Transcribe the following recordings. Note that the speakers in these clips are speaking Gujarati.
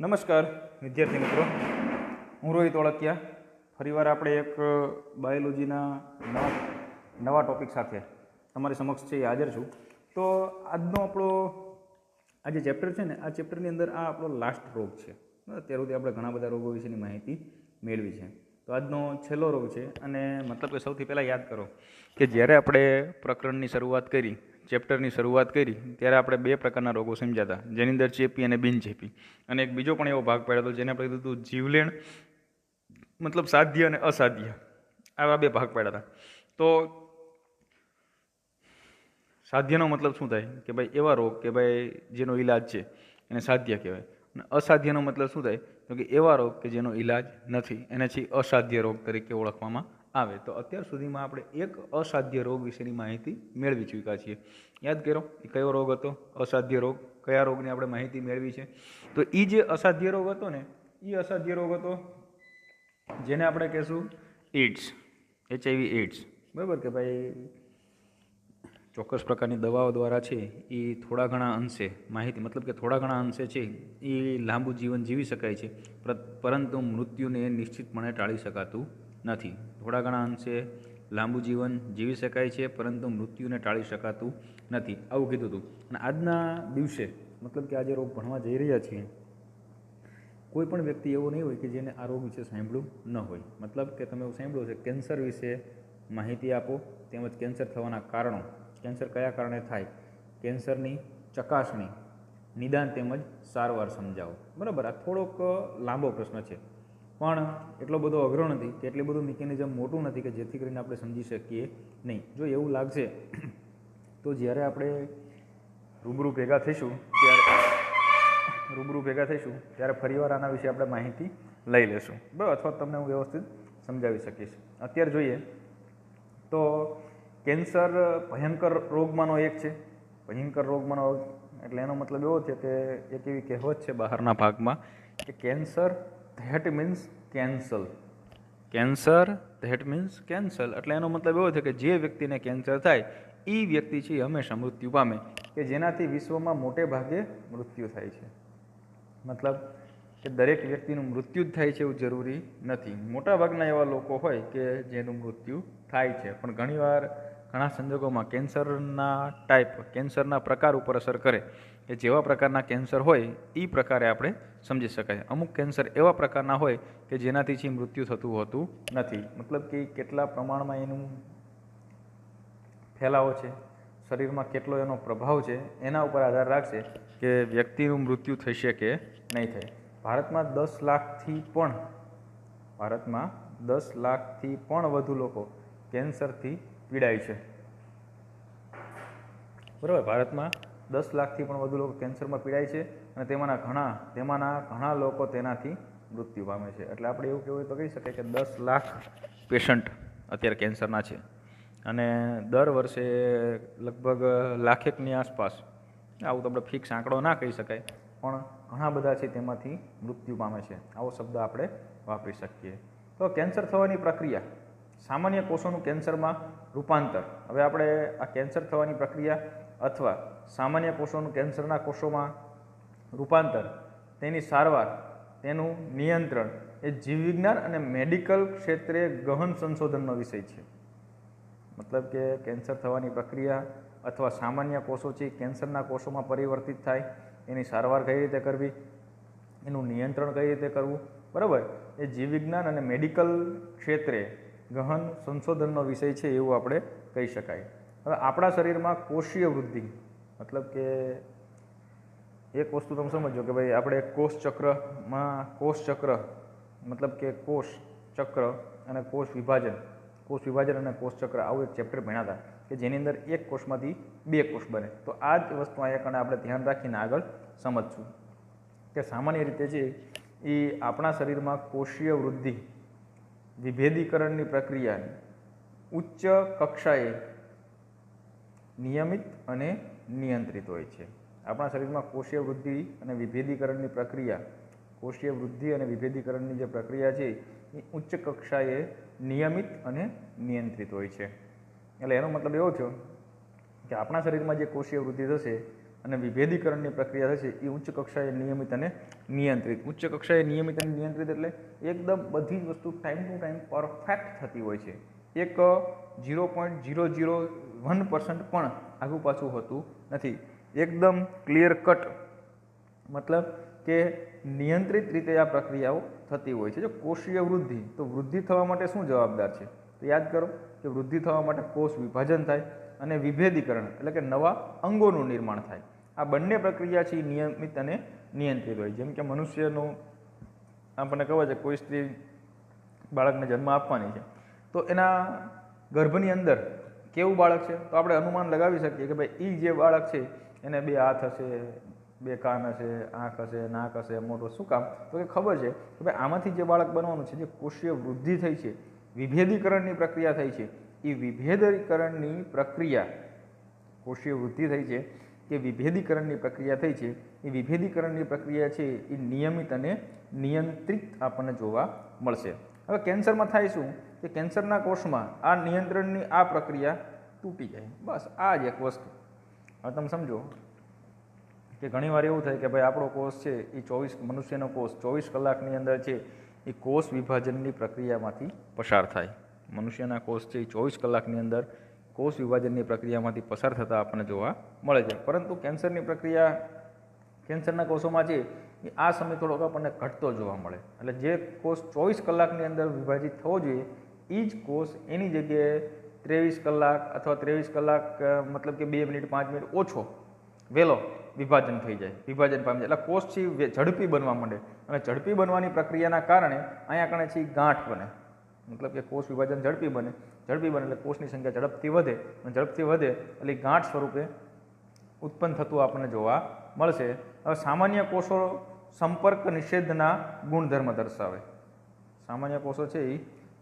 નમસ્કાર, વિદ્યાર્થી મિત્રો. હું રોહિત ઓળકિયા ફરીવાર આપણે એક બાયોલોજીના નવા નવા ટોપિક સાથે તમારી સમક્ષ છે એ હાજર છું. તો આજનો આપણો, આ જે ચેપ્ટર છે ને, આ ચેપ્ટરની અંદર આ આપણો લાસ્ટ રોગ છે? અત્યાર સુધી આપણે ઘણા બધા રોગો વિશેની માહિતી મેળવી છે. તો આજનો છેલ્લો રોગ છે, અને મતલબ કે સૌથી પહેલાં યાદ કરો કે જ્યારે આપણે પ્રકરણની શરૂઆત કરી ચેપ્ટરની શરૂઆત કરી ત્યારે આપણે બે પ્રકારના રોગો સમજ્યા જેની અંદર ચેપી અને બિનચેપી. અને એક બીજો પણ એવો ભાગ પાડ્યો હતો જેને આપણે કીધું હતું જીવલેણ, મતલબ સાધ્ય અને અસાધ્ય. આવા બે ભાગ પાડ્યા હતા. તો સાધ્યનો મતલબ શું થાય? કે ભાઈ એવા રોગ કે ભાઈ જેનો ઈલાજ છે, એને સાધ્ય કહેવાય. અને અસાધ્યનો મતલબ શું થાય? તો કે એવા રોગ કે જેનો ઈલાજ નથી, એને છે અસાધ્ય રોગ તરીકે ઓળખવામાં આવે. તો અત્યાર સુધીમાં આપણે એક અસાધ્ય રોગ વિશેની માહિતી મેળવી ચૂક્યા છીએ. યાદ કરો, એ કયો રોગ હતો? અસાધ્ય રોગ. કયા રોગની આપણે માહિતી મેળવી છે? તો એ જે અસાધ્ય રોગ હતો ને એ અસાધ્ય રોગ હતો જેને આપણે કહેશું એડ્સ એચઆઈવી એડ્સ બરાબર કે ભાઈ? ચોક્કસ પ્રકારની દવાઓ દ્વારા છે એ થોડા ઘણા અંશે માહિતી, મતલબ કે થોડા ઘણા અંશે છે એ લાંબુ જીવન જીવી શકાય છે. પરંતુ મૃત્યુને નિશ્ચિતપણે ટાળી શકાતું નથી. થોડા ઘણા અંશે લાંબુ જીવન જીવી શકાય છે, પરંતુ મૃત્યુને ટાળી શકાતું નથી. આવું કીધું હતું. અને આજના દિવસે, મતલબ કે આજે રોગ ભણવા જઈ રહ્યા છીએ, કોઈ પણ વ્યક્તિ એવો નહીં હોય કે જેને આ રોગ વિશે સાંભળ્યું ન હોય. મતલબ કે તમે એવું સાંભળ્યું છે કેન્સર વિશે માહિતી આપો, તેમજ કેન્સર થવાના કારણો. કેન્સર કયા કારણે થાય? કેન્સરની ચકાસણી, નિદાન તેમજ સારવાર સમજાવો. બરાબર? આ થોડોક લાંબો પ્રશ્ન છે. પણ એટલો બધો અઘરો નથી કે એટલું બધું મિકેનિઝમ મોટું નથી કે જેથી કરીને આપણે સમજી શકીએ નહીં. જો એવું લાગશે, તો જ્યારે આપણે રૂબરૂ ભેગા થઈશું, ત્યારે રૂબરૂ ભેગા થઈશું, ત્યારે ફરીવાર આના વિશે આપણે માહિતી લઈ લેશું. બરાબર અથવા તમને હું વ્યવસ્થિત સમજાવી શકીશ. અત્યારે જોઈએ તો કેન્સર ભયંકર રોગમાંનો એક છે. ભયંકર રોગમાંનો રોગ એટલે એનો મતલબ એવો છે કે એક એવી કહેવત છે બહારના ભાગમાં કે cancer that means cancel. Cancer, that means cancel. એટલે એનો મતલબ એવો છે કે જે વ્યક્તિને કેન્સર થાય એ વ્યક્તિ છે હંમેશા મૃત્યુ પામે, કે જેનાથી વિશ્વમાં મોટે ભાગે મૃત્યુ થાય છે. મતલબ કે દરેક વ્યક્તિનું મૃત્યુ જ થાય છે એવું જરૂરી નથી. મોટાભાગના એવા લોકો હોય કે જેનું મૃત્યુ થાય છે. પણ ઘણીવાર ઘણા સંજોગોમાં કેન્સરના ટાઈપ કેન્સરના પ્રકાર ઉપર અસર કરે. કે જેવા પ્રકારના કેન્સર હોય એ પ્રકારે આપણે સમજી શકાય. અમુક કેન્સર એવા પ્રકારના હોય કે જેનાથી છે મૃત્યુ થતું હોતું નથી. મતલબ કે કેટલા પ્રમાણમાં એનું ફેલાવો છે, શરીરમાં કેટલો એનો પ્રભાવ છે, એના ઉપર આધાર રાખશે કે વ્યક્તિનું મૃત્યુ થશે કે નહીં થાય. ભારતમાં દસ લાખથી પણ, ભારતમાં દસ લાખથી પણ વધુ લોકો કેન્સરથી પીડાય છે. બરાબર? ભારતમાં દસ લાખથી પણ વધુ લોકો કેન્સરમાં પીડાય છે અને તેમાંના ઘણા તેમાંના ઘણા લોકો તેનાથી મૃત્યુ પામે છે. એટલે આપણે એવું કહેવું તો કહી શકાય કે દસ લાખ પેશન્ટ અત્યારે કેન્સરના છે. અને દર વર્ષે લગભગ લાખેકની આસપાસ, આવું તો આપણે ફિક્સ આંકડો ના કહી શકાય, પણ ઘણા બધા છે તેમાંથી મૃત્યુ પામે છે. આવો શબ્દ આપણે વાપરી શકીએ. તો કેન્સર થવાની પ્રક્રિયા, સામાન્ય કોષોનું કેન્સરમાં રૂપાંતર. હવે આપણે આ કેન્સર થવાની પ્રક્રિયા અથવા સામાન્ય કોષોનું કેન્સરના કોષોમાં રૂપાંતર, તેની સારવાર, તેનું નિયંત્રણ એ જીવવિજ્ઞાન અને મેડિકલ ક્ષેત્રે ગહન સંશોધનનો વિષય છે. મતલબ કે કેન્સર થવાની પ્રક્રિયા અથવા સામાન્ય કોષો છે કેન્સરના કોષોમાં પરિવર્તિત થાય, એની સારવાર કઈ રીતે કરવી, એનું નિયંત્રણ કઈ રીતે કરવું, બરાબર? એ જીવવિજ્ઞાન અને મેડિકલ ક્ષેત્રે ગહન સંશોધનનો વિષય છે એવું આપણે કહી શકાય. હવે આપણા શરીરમાં કોષીય વૃદ્ધિ મતલબ કે એક વસ્તુ તમે સમજો કે ભાઈ આપણે કોષ ચક્રમાં કોષ ચક્ર, મતલબ કે કોષ ચક્ર અને કોષ વિભાજન કોષ વિભાજન અને કોષ ચક્ર આવું એક ચેપ્ટર ભણ્યા હતા કે જેની અંદર એક કોષમાંથી બે કોષ બને. તો આ જ વસ્તુ અહીંયા કણે આપણે ધ્યાન રાખીને આગળ સમજશું. કે સામાન્ય રીતે છે એ આપણા શરીરમાં કોષીય વૃદ્ધિ, વિભેદીકરણની પ્રક્રિયા ઉચ્ચ કક્ષાએ નિયમિત અને નિયંત્રિત હોય છે. આપણા શરીરમાં કોષીય વૃદ્ધિ અને વિભેદીકરણની પ્રક્રિયા કોષીય વૃદ્ધિ અને વિભેદીકરણની જે પ્રક્રિયા છે, એ ઉચ્ચ કક્ષાએ નિયમિત અને નિયંત્રિત હોય છે. એટલે એનો મતલબ એવો થયો કે આપણા શરીરમાં જે કોષીય વૃદ્ધિ થશે અને વિભેદીકરણની પ્રક્રિયા થશે, એ ઉચ્ચ કક્ષાએ નિયમિત અને નિયંત્રિત. ઉચ્ચ કક્ષાએ નિયમિત અને નિયંત્રિત એટલે એકદમ બધી જ વસ્તુ ટાઈમ ટુ ટાઈમ પરફેક્ટ થતી હોય છે. એક zero point zero zero one percent પણ આગુ પાછું હોતું. નથી. એકદમ ક્લિયર કટ મતલબ કે નિયંત્રિત રીતે આ પ્રક્રિયાઓ થતી હોય છે. જો કોષીય વૃદ્ધિ, તો વૃદ્ધિ થવા માટે શું જવાબદાર છે? તો યાદ કરો કે વૃદ્ધિ થવા માટે કોષ વિભાજન થાય અને વિભેદીકરણ એટલે કે નવા અંગોનું નિર્માણ થાય. આ બંને પ્રક્રિયા છે નિયમિત અને નિયંત્રિત હોય. જેમ કે મનુષ્યનું, આપણને ખબર છે કોઈ સ્ત્રી બાળકને જન્મ આપવાની છે. તો એના ગર્ભની અંદર કેવું બાળક છે? તો આપણે અનુમાન લગાવી શકીએ કે ભાઈ એ જે બાળક છે, એને બે હાથ હશે, બે કાન હશે, આંખ હશે, નાક હશે મોટું શું કામ? તો કે ખબર છે કે ભાઈ આમાંથી જે બાળક બનવાનું છે, જે કોષીય વૃદ્ધિ થઈ છે, વિભેદીકરણની પ્રક્રિયા થઈ છે એ વિભેદીકરણની પ્રક્રિયા કોષીય વૃદ્ધિ થઈ છે કે વિભેદીકરણની પ્રક્રિયા થઈ છે એ વિભેદીકરણની પ્રક્રિયા છે એ નિયમિત અને નિયંત્રિત આપણને જોવા મળશે. હવે કેન્સરમાં થાય શું? કે કેન્સરના કોષમાં આ નિયંત્રણની આ પ્રક્રિયા તૂટી જાય. બસ, આ જ એક વસ્તુ. હવે તમે સમજો કે ઘણીવાર એવું થાય કે ભાઈ આપણો કોષ છે એ ચોવીસ, મનુષ્યનો કોષ ચોવીસ કલાકની અંદર છે, એ કોષ વિભાજનની પ્રક્રિયામાંથી પસાર થાય. મનુષ્યના કોષ છે એ ચોવીસ કલાકની અંદર કોષ વિભાજનની પ્રક્રિયામાંથી પસાર થતાં આપણને જોવા મળે છે. પરંતુ કેન્સરની પ્રક્રિયા કેન્સરના કોષોમાં છે એ આ સમય થોડોક આપણને ઘટતો જોવા મળે. એટલે જે કોષ ચોવીસ કલાકની અંદર વિભાજિત થવો જોઈએ એ જ કોષ એની જગ્યાએ ત્રેવીસ કલાક અથવા ત્રેવીસ કલાક મતલબ કે બે મિનિટ, પાંચ મિનિટ ઓછો વહેલો વિભાજન થઈ જાય. વિભાજન પામી જાય. એટલે કોષ છે ઝડપી બનવા માંડે. અને ઝડપી બનવાની પ્રક્રિયાના કારણે અહીંયા કણે છે ગાંઠ બને. મતલબ કે કોષ વિભાજન ઝડપી બને. ઝડપી બને એટલે કોષની સંખ્યા ઝડપથી વધે. અને ઝડપથી વધે એટલે ગાંઠ સ્વરૂપે ઉત્પન્ન થતું આપણને જોવા મળશે. હવે સામાન્ય કોષો સંપર્ક નિષેધના ગુણધર્મ દર્શાવે. સામાન્ય કોષો છે એ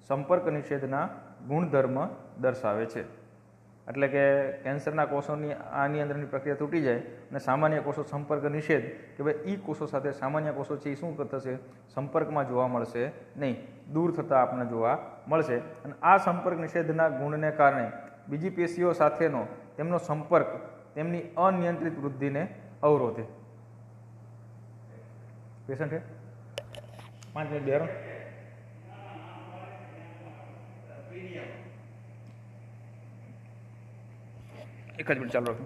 સંપર્ક નિષેધના ગુણધર્મ દર્શાવે છે. એટલે કે કેન્સરના કોષોની આની અંદરની પ્રક્રિયા તૂટી જાય અને સામાન્ય કોષો સંપર્ક નિષેધ કે ભાઈ ઈ કોષો સાથે સામાન્ય કોષો છે એ શું થશે? સંપર્કમાં જોવા મળશે નહીં. દૂર થતાં આપણને જોવા મળશે. અને આ સંપર્ક નિષેધના ગુણને કારણે બીજી પેશીઓ સાથેનો તેમનો સંપર્ક તેમની અનિયંત્રિત વૃદ્ધિને અવરોધે. પેશન્ટ છે? પાંચ મિનિટ બેરો એક જ મિનિટ ચાલુ રાખો.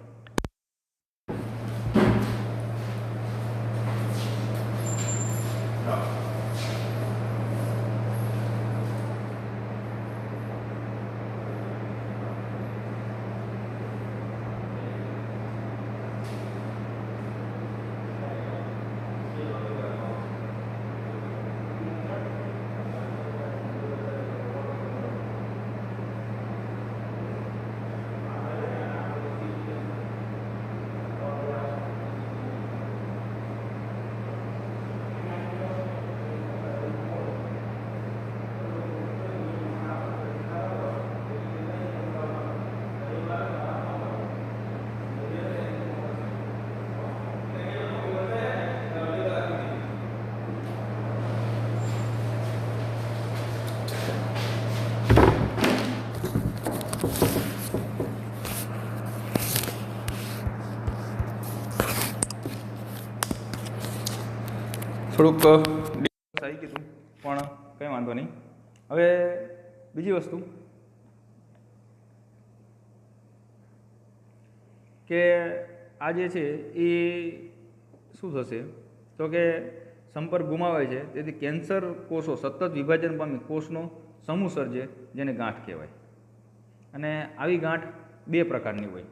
થોડુંક આવી કીધું પણ કંઈ વાંધો નહીં. હવે બીજી વસ્તુ કે આ જે છે એ શું થશે? તો કે સંપર્ક ગુમાવે છે તેથી કેન્સર કોષો સતત વિભાજન પામી કોષનો સમૂહ સર્જે, જેને ગાંઠ કહેવાય. અને આવી ગાંઠ બે પ્રકારની હોય.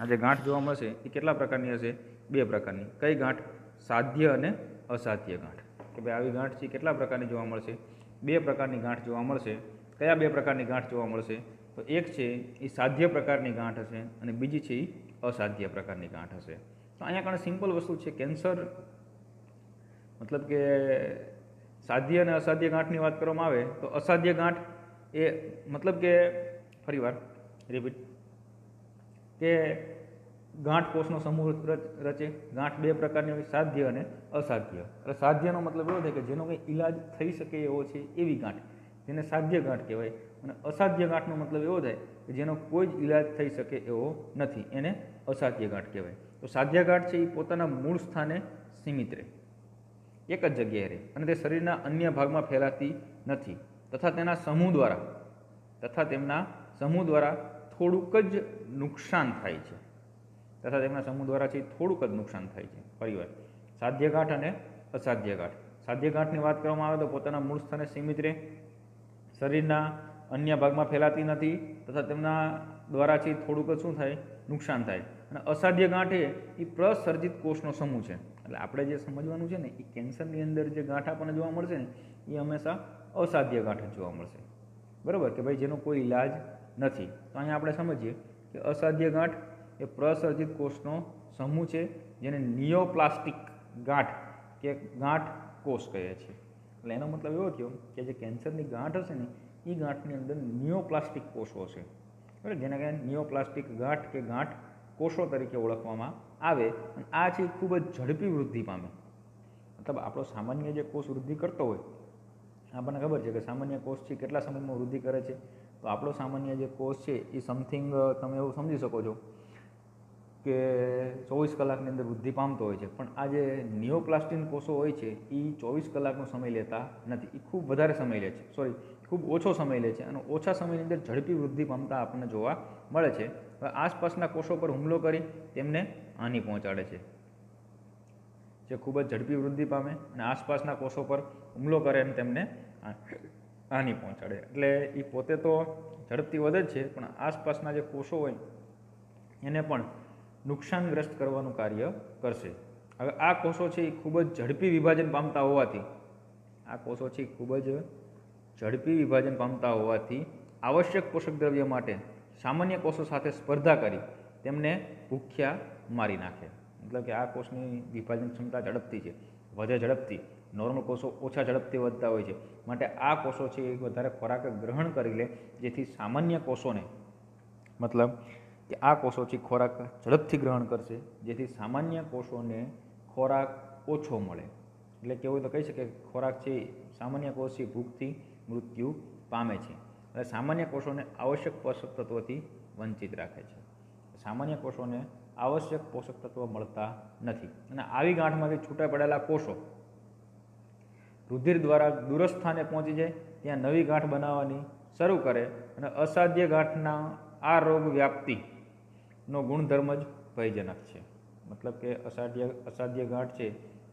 આ જે ગાંઠ જોવા મળશે એ કેટલા પ્રકારની હશે? બે પ્રકારની. કઈ ગાંઠ સાધ્ય અને અસાધ્ય ગાંઠ. કે ભાઈ આવી ગાંઠ છે, કેટલા પ્રકારની જોવા મળશે? બે પ્રકારની ગાંઠ જોવા મળશે. કયા બે પ્રકારની ગાંઠ જોવા મળશે? તો એક છે, એ સાધ્ય પ્રકારની ગાંઠ હશે અને બીજી છે, એ અસાધ્ય પ્રકારની ગાંઠ હશે. તો અહીંયા કારણે સિમ્પલ વસ્તુ છે, કેન્સર, મતલબ કે સાધ્ય અને અસાધ્ય ગાંઠની વાત કરવામાં આવે, તો અસાધ્ય ગાંઠ એ મતલબ કે ફરીવાર રિપીટ કે ગાંઠ કોષનો સમૂહ રચ- ગાંઠ બે પ્રકારની હોય, સાધ્ય અને અસાધ્ય. એટલે સાધ્યનો મતલબ એવો થાય કે જેનો કંઈ ઈલાજ થઈ શકે એવો છે એવી ગાંઠ. જેને સાધ્ય ગાંઠ કહેવાય. અને અસાધ્ય ગાંઠનો મતલબ એવો થાય કે જેનો કોઈ જ ઈલાજ થઈ શકે એવો નથી. એને અસાધ્ય ગાંઠ કહેવાય. તો સાધ્ય ગાંઠ છે એ પોતાના મૂળ સ્થાને સીમિત રહે. એક જ જગ્યાએ રહે. અને તે શરીરના અન્ય ભાગમાં ફેલાતી નથી. તથા તેના સમૂહ દ્વારા, તથા તેમના સમૂહ દ્વારા થોડુંક જ નુકસાન થાય છે. તથા તેમના સમૂહ દ્વારા છે થોડુંક જ નુકસાન થાય છે. ફરીવાર સાધ્યગાંઠ અને અસાધ્ય ગાંઠ સાધ્ય ગાંઠની વાત કરવામાં આવે તો પોતાના મૂળ સ્થાને સીમિત રહે, શરીરના અન્ય ભાગમાં ફેલાતી નથી તથા તેમના દ્વારા છે થોડુંક જ શું થાય? નુકસાન થાય. અને અસાધ્ય ગાંઠ એ પ્રસર્જિત કોષનો સમૂહ છે. એટલે આપણે જે સમજવાનું છે ને, એ કેન્સરની અંદર જે ગાંઠ આપણને જોવા મળશે ને, એ હંમેશા અસાધ્ય ગાંઠ જ જોવા મળશે. બરાબર? કે ભાઈ, જેનો કોઈ ઇલાજ નથી. તો અહીંયા આપણે સમજીએ કે અસાધ્ય ગાંઠ એ પ્રસર્જિત કોષનો સમૂહ છે, જેને નિયોપ્લાસ્ટિક ગાંઠ કે ગાંઠ કોષ કહે છે. એટલે એનો મતલબ એવો થયો કે જે કેન્સરની ગાંઠ હશે ને એ ગાંઠની અંદર નિયોપ્લાસ્ટિક કોષો છે બરાબર જેને કારણે નિયોપ્લાસ્ટિક ગાંઠ કે ગાંઠ કોષો તરીકે ઓળખવામાં આવે, અને આ છે ખૂબ જ ઝડપી વૃદ્ધિ પામે. મતલબ આપણો સામાન્ય જે કોષ વૃદ્ધિ કરતો હોય, આપણને ખબર છે કે સામાન્ય કોષ છે કેટલા સમયમાં વૃદ્ધિ કરે છે? તો આપણો સામાન્ય જે કોષ છે એ સમથિંગ તમે એવું સમજી શકો છો કે ચોવીસ કલાકની અંદર વૃદ્ધિ પામતો હોય છે. પણ આ જે નિયોપ્લાસ્ટિન કોષો હોય છે એ ચોવીસ કલાકનો સમય લેતા નથી. એ ખૂબ વધારે સમય લે છે. સોરી ખૂબ ઓછો સમય લે છે અને ઓછા સમયની અંદર ઝડપી વૃદ્ધિ પામતા આપણને જોવા મળે છે. આસપાસના કોષો પર હુમલો કરી તેમને હાનિ પહોંચાડે છે. જે ખૂબ જ ઝડપી વૃદ્ધિ પામે અને આસપાસના કોષો પર હુમલો કરે અને તેમને હાનિ પહોંચાડે. એટલે એ પોતે તો ઝડપથી વધે જ છે, પણ આસપાસના જે કોષો હોય, એને પણ નુકસાનગ્રસ્ત કરવાનું કાર્ય કરશે. હવે આ કોષો છે એ ખૂબ જ ઝડપી વિભાજન પામતા હોવાથી, આ કોષો છે ખૂબ જ ઝડપી વિભાજન પામતા હોવાથી આવશ્યક પોષક દ્રવ્ય માટે સામાન્ય કોષો સાથે સ્પર્ધા કરી તેમને ભૂખ્યા મારી નાખે. મતલબ કે આ કોષની વિભાજન ક્ષમતા ઝડપથી છે. વધે ઝડપથી. નોર્મલ કોષો ઓછા ઝડપથી વધતા હોય છે. માટે આ કોષો છે એ વધારે ખોરાક ગ્રહણ કરી લે, જેથી સામાન્ય કોષોને મતલબ કે આ કોષોથી ખોરાક ઝડપથી ગ્રહણ કરશે, જેથી સામાન્ય કોષોને ખોરાક ઓછો મળે. એટલે કેવું તો કહી શકે ખોરાક છે સામાન્ય કોષથી ભૂખથી મૃત્યુ પામે છે. એટલે સામાન્ય કોષોને આવશ્યક પોષક તત્વોથી વંચિત રાખે છે. સામાન્ય કોષોને આવશ્યક પોષક તત્વો મળતા નથી. અને આવી ગાંઠમાંથી છૂટા પડેલા કોષો રુધિર દ્વારા દૂરસ્થાને પહોંચી જાય, ત્યાં નવી ગાંઠ બનાવવાની શરૂ કરે અને અસાધ્ય ગાંઠના આ રોગ વ્યાપ્તિનો ગુણધર્મ જ ભયજનક છે. મતલબ કે અસાધ્ય અસાધ્ય ગાંઠ છે,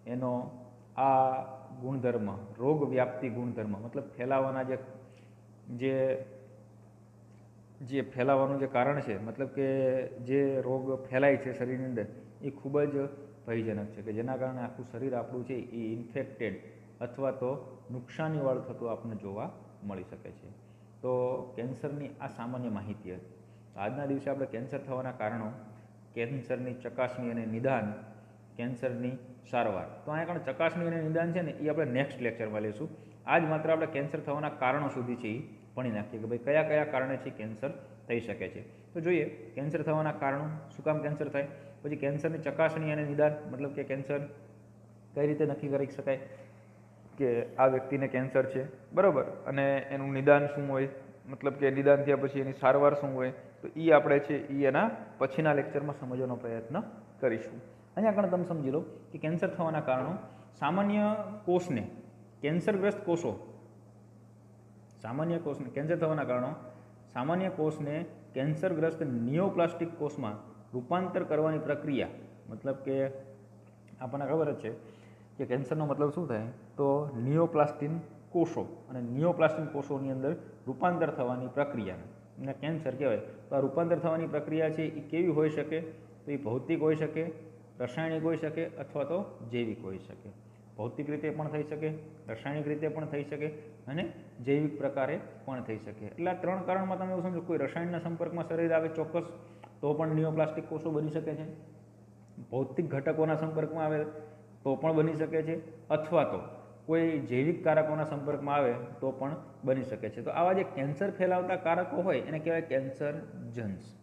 એનો આ ગુણધર્મ, રોગ વ્યાપ્તિ ગુણધર્મ, મતલબ ફેલાવાના જે જે જે ફેલાવાનું જે કારણ છે, મતલબ કે જે રોગ ફેલાય છે શરીરની અંદર, એ ખૂબ જ ભયજનક છે, કે જેના કારણે આખું શરીર આપણું છે એ ઇન્ફેક્ટેડ અથવા તો નુકસાનીવાળું થતું આપણને જોવા મળી શકે છે. તો કેન્સરની આ સામાન્ય માહિતી હતી. આજના દિવસે આપણે કેન્સર થવાના કારણો, કેન્સરની ચકાસણી અને નિદાન, કેન્સરની સારવાર. તો અહીંયા કારણ ચકાસણી અને નિદાન છે ને, એ આપણે નેક્સ્ટ લેક્ચરમાં લઈશું. આજ માત્ર આપણે કેન્સર થવાના કારણો સુધી છે એ ભણી નાખીએ કે ભાઈ કયા કયા કારણે છે કેન્સર થઈ શકે છે. તો જોઈએ, કેન્સર થવાના કારણો, શું કામ કેન્સર થાય? પછી કેન્સરની ચકાસણી અને નિદાન, મતલબ કે કેન્સર કઈ રીતે નક્કી કરી શકાય? કે આ વ્યક્તિને કેન્સર છે. બરાબર. અને એનું નિદાન શું હોય? મતલબ કે નિદાન થયા પછી એની સારવાર શું હોય, તો એ આપણે છે એ એના પછીના લેક્ચરમાં સમજવાનો પ્રયત્ન કરીશું. અહીંયા આગળ તમે સમજી લો કે કેન્સર થવાના કારણો, સામાન્ય કોષને, કેન્સરગ્રસ્ત કોષો, સામાન્ય કોષને, કેન્સર થવાના કારણો, સામાન્ય કોષને કેન્સરગ્રસ્ત નિયોપ્લાસ્ટિક કોષમાં રૂપાંતર કરવાની પ્રક્રિયા, મતલબ કે આપણને ખબર જ છે કે કેન્સરનો મતલબ શું થાય, તો નિયોપ્લાસ્ટિન કોષો, અને નિયોપ્લાસ્ટિન કોષોની અંદર રૂપાંતર થવાની પ્રક્રિયા. એને કેન્સર કહેવાય. તો આ રૂપાંતર થવાની પ્રક્રિયા છે એ કેવી હોઈ શકે? તો એ ભૌતિક હોઈ શકે, રાસાયણિક હોઈ શકે અથવા તો જૈવિક હોઈ શકે. ભૌતિક રીતે પણ થઈ શકે, રાસાયણિક રીતે પણ થઈ શકે અને જૈવિક પ્રકારે પણ થઈ શકે. એટલે આ ત્રણ કારણમાં તમે એવું સમજો, કોઈ રસાયણના સંપર્કમાં શરીર આવે ચોક્કસ, તો પણ નિયોપ્લાસ્ટિક કોષો બની શકે છે. ભૌતિક ઘટકોના સંપર્કમાં આવે તો પણ બની શકે છે. અથવા તો કોઈ જૈવિક કારકોના સંપર્કમાં આવે તો પણ બની શકે છે. તો આવા જે કેન્સર ફેલાવતા કારકો હોય, એને કહેવાય કેન્સર જન્સ.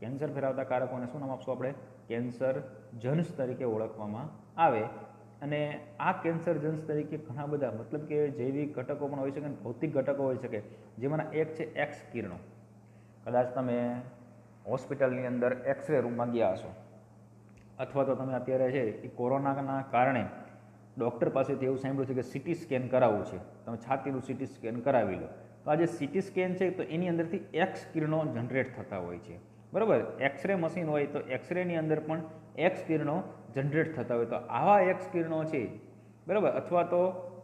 કેન્સર ફેલાવતા કારકોને શું નામ આપશું આપણે? કેન્સર જન્સ તરીકે ઓળખવામાં આવે. અને આ કેન્સર જન્સ તરીકે ઘણા બધા, મતલબ કે જૈવિક ઘટકો પણ હોઈ શકે અને ભૌતિક ઘટકો હોઈ શકે. જેમાંના એક છે એક્સ કિરણો. કદાચ તમે હોસ્પિટલની અંદર એક્સરે રૂમમાં ગયા હશો. અથવા તો તમે અત્યારે છે એ કોરોનાના કારણે ડૉક્ટર પાસેથી એવું સાંભળ્યું છે કે સિટી સ્કેન કરાવવું છે. તમે છાતીનું સિટી સ્કેન કરાવી લો. તો આ જે સિટી સ્કેન છે તો એની અંદરથી એક્સ કિરણો જનરેટ થતા હોય છે. બરાબર? એક્સરે મશીન હોય તો એક્સરેની અંદર પણ એક્સ કિરણો જનરેટ થતા હોય. તો આવા એક્સ કિરણો છે. બરાબર? અથવા તો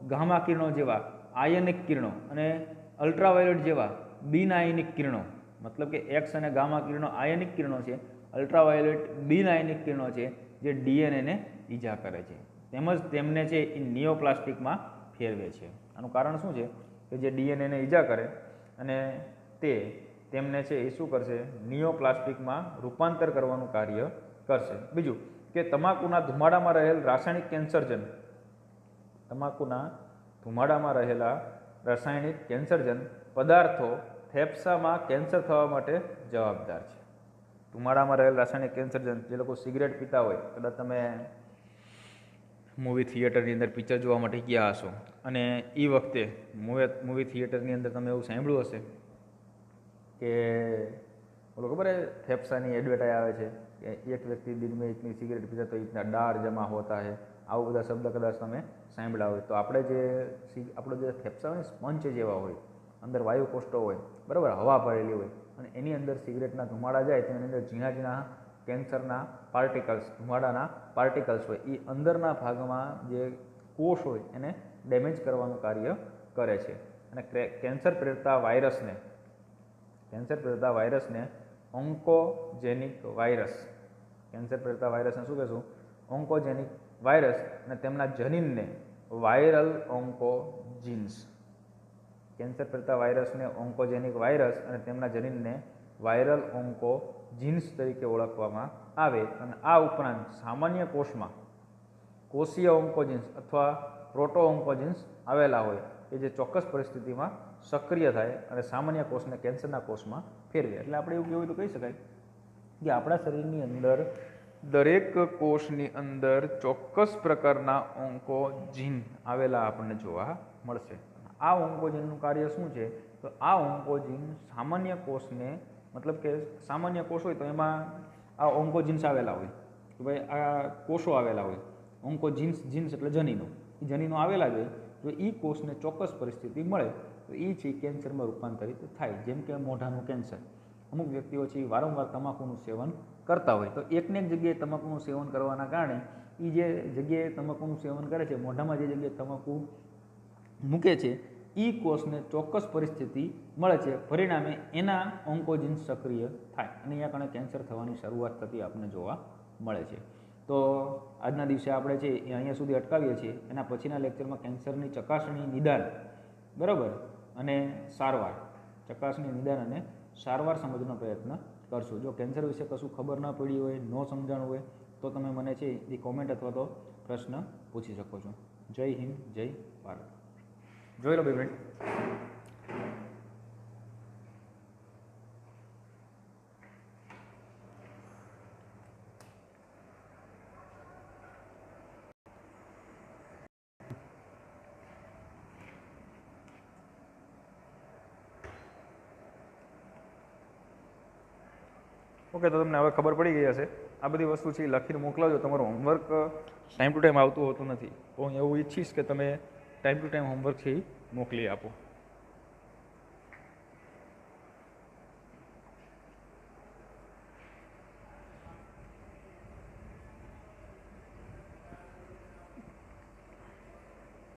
ગામા કિરણો જેવા આયનિક કિરણો અને અલ્ટ્રાવાયોલેટ જેવા બિન આયનિક કિરણો. મતલબ કે એક્સ અને ગામા કિરણો આયનિક કિરણો છે. અલ્ટ્રાવાયોલેટ બિન આયનિક કિરણો છે જે ડીએનએને ઈજા કરે છે. તેમજ તેમને છે એ નિયોપ્લાસ્ટિકમાં ફેરવે છે. આનું કારણ શું છે? કે જે ડીએનએને ઈજા કરે અને તે તેમને છે એ શું કરશે? નિયોપ્લાસ્ટિકમાં રૂપાંતર કરવાનું કાર્ય કરશે. બીજું કે તમાકુના ધુમાડામાં રહેલ રાસાયણિક કેન્સરજન તમાકુના ધુમાડામાં રહેલા રાસાયણિક કેન્સરજન પદાર્થો ફેફસામાં કેન્સર થવા માટે જવાબદાર છે. ધુમાડામાં રહેલ રાસાયણિક કેન્સરજન જે લોકો સિગરેટ પીતા હોય, કદાચ તમે મૂવી થિયેટરની અંદર પિક્ચર જોવા માટે ગયા હશો. અને એ વખતે મૂવી મૂવી થિયેટરની અંદર તમે એવું સાંભળ્યું હશે કે, બોલો ખબર હે, ફેફસાની એડવર્ટાઈ આવે છે કે એક વ્યક્તિ દિનમે ઇતની સિગરેટ પીતા તો ઇતના ડાર જમા હોતા હે. આવું બધા શબ્દ કદાચ તમે સાંભળ્યા હોય. તો આપણે જે આપણો જે ફેફસા હોય સ્પંચ જેવા હોય, અંદર વાયુ કોષ્ટો હોય, બરાબર હવા ભરેલી હોય અને એની અંદર સિગરેટના ધુમાડા જાય તો એની અંદર ઝીણા ઝીણા કેન્સરના પાર્ટિકલ્સ, ધુમાડાના પાર્ટિકલ્સ હોય એ અંદરના ભાગમાં જે કોષ હોય એને ડેમેજ કરવાનું કાર્ય કરે છે. અને કેન્સર પ્રેરતા વાયરસને, કેન્સર પ્રેરતા વાયરસને ઓન્કોજેનિક વાયરસ, કેન્સર પ્રેરતા વાયરસને શું કહેશું? ઓન્કોજેનિક વાયરસ અને તેમના જનીનને વાયરલ ઓન્કોજીન્સ. કેન્સર પ્રેરતા વાયરસને ઓન્કોજેનિક વાયરસ અને તેમના જનીનને વાયરલ ઓન્કોજીન્સ તરીકે ઓળખવામાં આવે અને આ ઉપરાંત સામાન્ય કોષમાં કોષીય ઓન્કોજીન્સ અથવા પ્રોટો ઓન્કોજીન્સ આવેલા હોય કે જે ચોક્કસ પરિસ્થિતિમાં સક્રિય થાય અને સામાન્ય કોષને કેન્સરના કોષમાં ફેરવે. એટલે આપણે એવું કહેવું તો કહી શકાય કે આપણા શરીરની અંદર દરેક કોષની અંદર ચોક્કસ પ્રકારના ઓન્કોજીન આવેલા આપણને જોવા મળશે. આ ઓન્કોજીનનું કાર્ય શું છે? તો આ ઓન્કોજીન સામાન્ય કોષને મતલબ કે સામાન્ય કોષ હોય તો એમાં આ ઓન્કોજીન્સ આવેલા હોય. કે ભાઈ આ કોષો આવેલા હોય. ઓન્કોજીન્સ જીન્સ એટલે જનીનો. એ જનીનો આવેલા જ હોય. જો એ કોષને ચોક્કસ પરિસ્થિતિ મળે, તો એ છે કેન્સરમાં રૂપાંતરિત થાય. જેમ કે મોઢાનું કેન્સર. અમુક વ્યક્તિઓ છે એ વારંવાર તમાકુનું સેવન કરતા હોય. તો એકને એક જગ્યાએ તમાકુનું સેવન કરવાના કારણે એ જે જગ્યાએ તમાકુનું સેવન કરે છે, મોઢામાં જે જગ્યાએ તમાકુ મૂકે છે એ કોષને ચોક્કસ પરિસ્થિતિ મળે છે. પરિણામે એના ઓન્કોજીન સક્રિય થાય અને અહીંયા કારણે કેન્સર થવાની શરૂઆત થતી આપણને જોવા મળે છે. તો આજના દિવસે આપણે છે એ અહીંયા સુધી અટકાવીએ છીએ, એના પછીના લેક્ચરમાં કેન્સરની ચકાસણી નિદાન. બરાબર? અને સારવાર. ચકાસણી નિદાન અને સારવાર સમજવાનો પ્રયત્ન કરશું. જો કેન્સર વિશે કશું ખબર ન પડી હોય, ન સમજાણું હોય, તો તમે મને છે એ કોમેન્ટ અથવા તો પ્રશ્ન પૂછી શકો છો. જય હિન્દ, જય ભારત. જોઈ લો બે મિનિટ. ઓકે તો તમને હવે ખબર પડી ગઈ હશે. આ બધી વસ્તુ છે એ લખીને મોકલાવજો. તમારું હોમવર્ક ટાઈમ ટુ ટાઈમ આવતું હોતું નથી. હું એવું ઈચ્છીશ કે તમે ટાઈમ ટુ ટાઈમ હોમવર્ક છે મોકલી આપો.